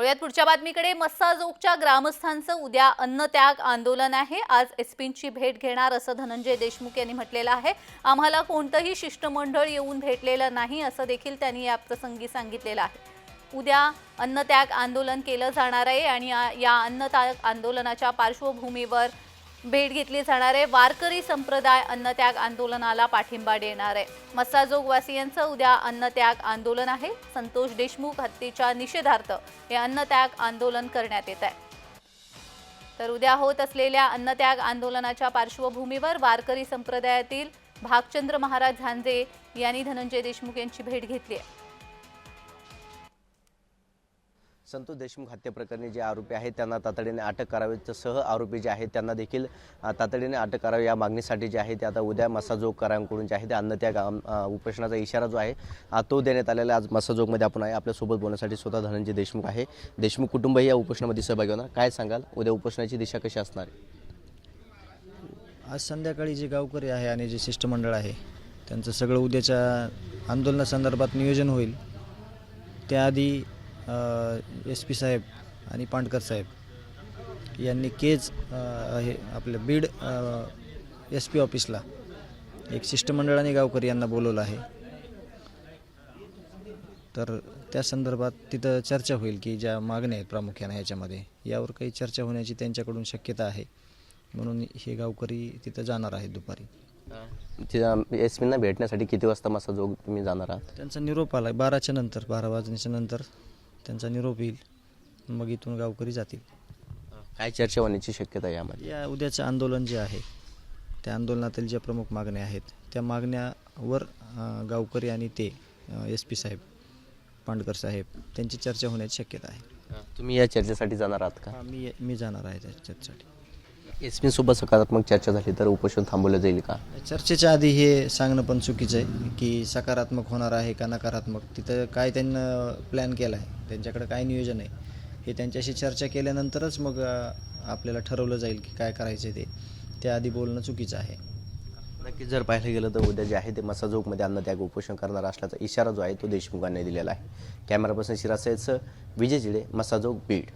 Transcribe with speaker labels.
Speaker 1: वळूयात पुढच्या बातमीकडे मस्साजोगच्या ग्रामस्थांचं उद्या अन्नत्याग आंदोलन आहे. आज एसपींची भेट घेणार असं धनंजय देशमुख यांनी म्हटलेलं आहे. आम्हाला कोणतंही शिष्टमंडळ येऊन भेटलेलं नाही असं देखील त्यांनी या प्रसंगी सांगितलेलं आहे. उद्या अन्नत्याग आंदोलन केलं जाणार आहे आणि या- या अन्नत्याग आंदोलनाच्या पार्श्वभूमीवर भेट घेतली जाणार आहे. वारकरी संप्रदाय अन्नत्याग आंदोलनाला पाठिंबा देणार आहे. मस्साजोगवासियांचं उद्या अन्नत्याग आंदोलन आहे. संतोष देशमुख हत्येच्या निषेधार्थ हे अन्नत्याग आंदोलन करण्यात येत आहे. तर उद्या होत असलेल्या अन्नत्याग आंदोलनाच्या पार्श्वभूमीवर वारकरी संप्रदायातील भागचंद्र महाराज झांजे यांनी धनंजय देशमुख यांची भेट घेतली आहे.
Speaker 2: संतोष देशमुख हत्येप्रकरणी जे आरोपी आहेत त्यांना तातडीने अटक करावी. तसह आरोपी जे आहेत त्यांना देखील तातडीने अटक करावी. या मागणीसाठी जे आहे ते आता उद्या मसाजोगकरांकडून जे आहे ते अन्नत्याग त्या उपोषणाचा इशारा जो आहे तो देण्यात आलेला आज मसाजोगमध्ये आपण आहे आपल्यासोबत बोलण्यासाठी स्वतः धनंजय देशमुख आहे. देशमुख कुटुंबही या उपोषणामध्ये सहभागी होणार. काय सांगाल? उद्या उपोषणाची दिशा कशी असणार
Speaker 3: आज संध्याकाळी जे गावकरी आहे आणि जे शिष्टमंडळ आहे त्यांचं सगळं उद्याच्या आंदोलनासंदर्भात नियोजन होईल. त्याआधी एस पी साहेब आणि पांडकर साहेब यांनी केज हे आपलं बीड एस पी ऑफिसला एक शिष्टमंडळाने गावकरी यांना बोलवलं आहे. तर त्या संदर्भात तिथं चर्चा होईल की ज्या मागण्या आहेत प्रामुख्याने ह्याच्यामध्ये यावर काही चर्चा होण्याची त्यांच्याकडून शक्यता आहे म्हणून हे गावकरी तिथं जाणार आहेत दुपारी.
Speaker 2: एस पींना भेटण्यासाठी किती वाजता मसाजोग तुम्ही जाणार आहात?
Speaker 3: त्यांचा निरोप आला बाराच्या नंतर बारा वाजण्याच्या नंतर. त्यांचा निरोप येईल. मग इथून गावकरी जातील.
Speaker 2: काय चर्चा होण्याची शक्यता आहे यामध्ये?
Speaker 3: या उद्याचं आंदोलन जे आहे त्या आंदोलनातील ज्या प्रमुख मागण्या आहेत त्या मागण्यावर अं, गावकरी आणि ते एस पी साहेब पांडकर साहेब त्यांची चर्चा होण्याची शक्यता आहे.
Speaker 2: तुम्ही या चर्चेसाठी जाणार आहात का?
Speaker 3: मी मी जाणार आहे त्या चर्चेसाठी.
Speaker 2: एस पीसोबत सकारात्मक चर्चा झाली तर उपोषण थांबवलं जाईल का?
Speaker 3: चर्चेच्या आधी हे सांगणं पण चुकीचं आहे की सकारात्मक होणार आहे का नकारात्मक? तिथं काय त्यांना प्लॅन केला आहे? त्यांच्याकडे काय नियोजन आहे? हे त्यांच्याशी चर्चा केल्यानंतरच मग आपल्याला ठरवलं जाईल की काय करायचं ते. त्याआधी बोलणं चुकीचं आहे.
Speaker 2: नक्कीच जर पाहायला गेलं तर उद्या जे आहे ते मसाजोगमध्ये अन्नत्याग उपोषण करणार असल्याचा इशारा जो आहे तो देशमुखांनी दिलेला आहे. Camera person Vijay Jide Masajog Beed.